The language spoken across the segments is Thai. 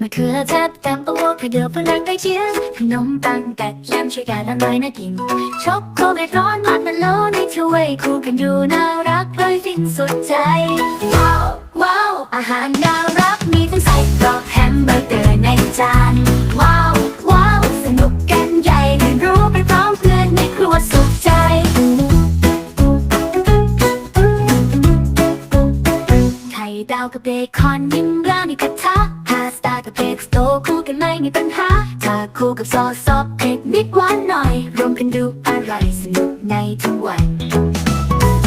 มะเขือเทศแตงโอคาโดฝรั่งได้เชียงขนมปังกัดแยมช่วยกันอร่อยน่ากินช็อกโกแลตร้อนมันมันโลในถ้วยคู่กันดูน่ารักเลยฟินสุดใจ ว้าวว้าวอาหารน่ารักมีทั้งไส้กรอกแฮมเบอร์เกอร์ในจานว้าวว้าวสนุกกันใหญ่เรียนรู้ไปพร้อมเพื่อนในครัวสุขใจไข่ดาวกับเบคอนยิ้มร่ ม่มีปัญหา ถ้าคู่กับซอสซอสเผ็ดนิดหวานหน่อย รวมกันดูอร่อยสนุกในทุกวัน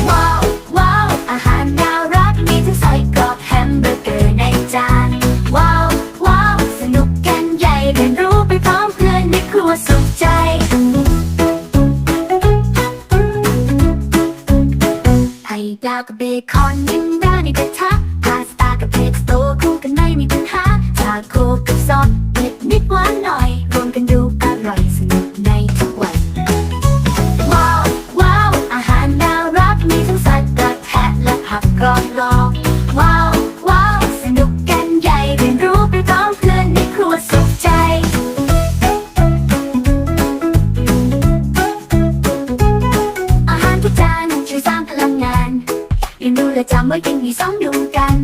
ว้าว ว้าว อาหารน่ารัก มีทั้งไส้กรอกแฮมเบอร์เกอร์ในจาน ว้าว ว้าว สนุกกันใหญ่เรียนรู้ไปพร้อมเพื่อนในครัวสุขใจไข่ดาวกับเบคอนยิงร้านในกระทะ โคกับซอสเผ็ดนิดหวานหน่อย รวมกันดูอร่อยสนุกในทุกวัน ว้าว ว้าว อาหารน่ารักมีทั้งสัตว์กระแทะและผักกรอบรอบว้าว ว้าว สนุกกันใหญ่เรียนรู้ไปพร้อมเพื่อนในครัวสุขใจ อาหารทุกจานช่วยสร้างพลังงานเรียนรู้และจำไว้กินมีสองดูกัน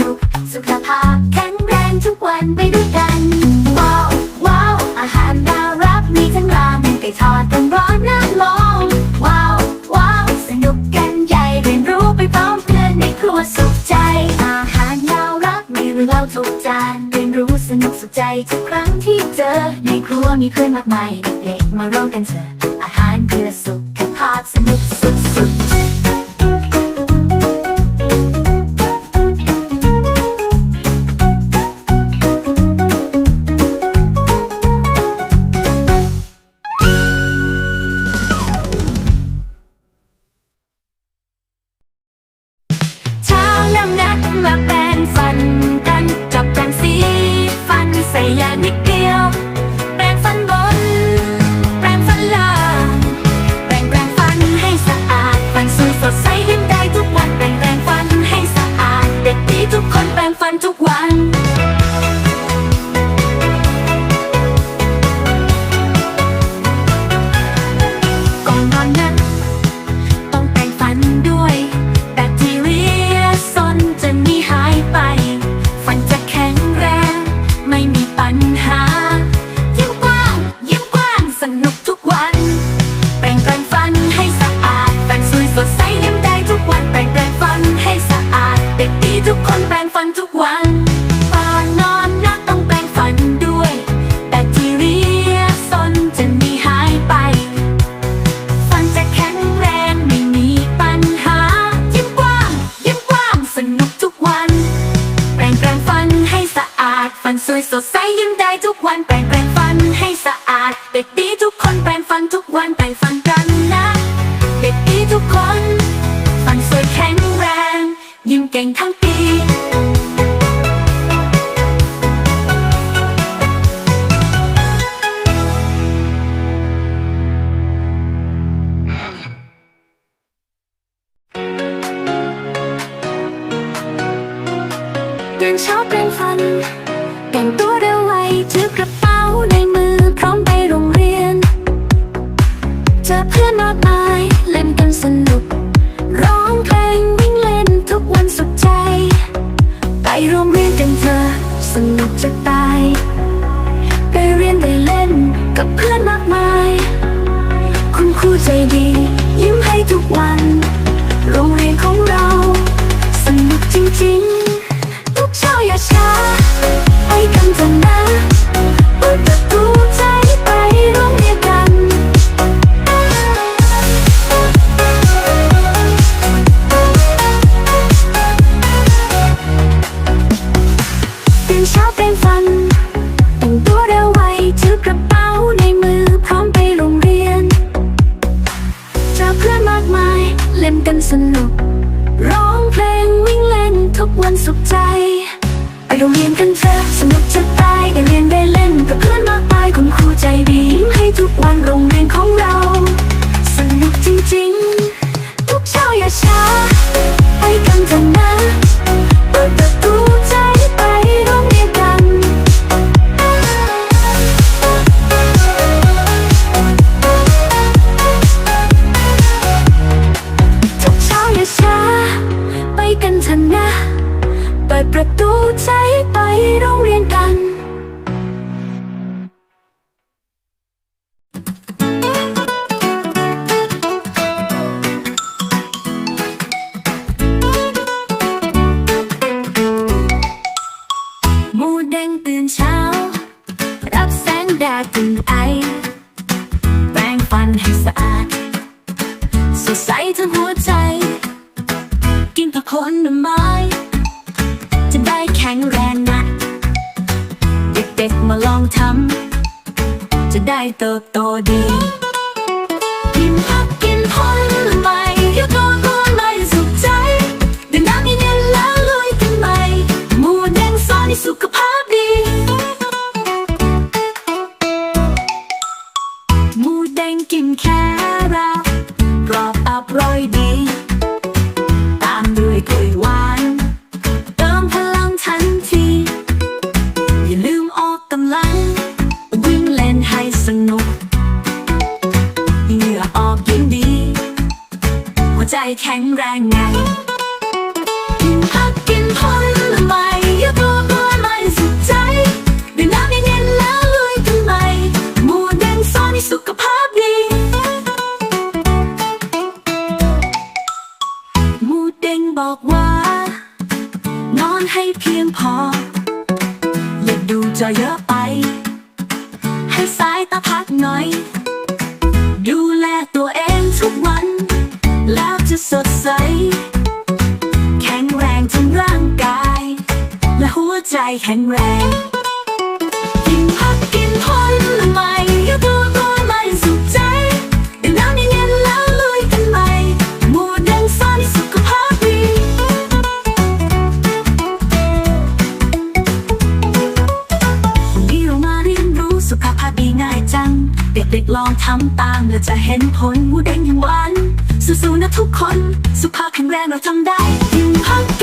นุก สุขภาพแข็งแรงทุกวันไปด้วยกัน ว้าว ว้าว อาหารน่ารักมีทั้งราเมนไก่ทอดกันร้อนน่าลองว้าว ว้าว สนุกกันใหญ่เรียนรู้ไปพร้อมเพื่อนในครัวสุขใจ อาหารน่ารักมีเรื่องเล่าทุกจานเรียนรู้สนุกสุขใจทุกครั้งที่เจอ ในครัวมีเพื่อนมากมายเด็กๆมาร่วมกันเถอะอาหารเพื่อสุขภาพ สะอาด เด็กดีทุกคนแปรงฟันทุกวันแปรงฟันกันนะ เด็กดีทุกคนฟัน คุณ มูแดงตื่นเช้า รับแสงแดดตื่นไอ แปรงฟันให้สะอาด สดใสทั้งหัวใจ กินผักผลไม้ จะได้แข็งแรงนะ เด็กๆมาลองทำ จะได้เติบโตดี กินผักกินผลไม้เยวโตก็เลยสุขใจดื่มน้ำเย็นๆแล้วลุยกันใหม่มูแดงซอนี่สุข แข็งแรงไงกินผักกินผลไม้อย่าตัวกลัวไม่สุขใจดื่มน้ำเย็นๆแล้วลุยกันใหม่หมูแดงซอยในสุขภาพดีหมูเด้งบอกว่า นอนให้เพียงพอ อย่าดูจอเยอะไป ให้สายตาพักหน่อย ดูแลตัวเอง สดใส แข็งแรงทั้งร่างกาย และหัวใจแข็งแรง กินผักกินผลไม้อย่าตัวก็ไม่สุขใจดื่มน้ำเย็นๆแล้วลุยกันใหม่หมูแดงซ่อนสุขภาพดีวันนี้เรามาเรียนรู้สุขภาพดีง่ายจัง เด็กๆลองทำตามแล้วจะเห็นผลหมูด้งอย่างหวาน สู้ๆนะทุกคน สุขภาพแข็งแรงเราทำได้กินผัก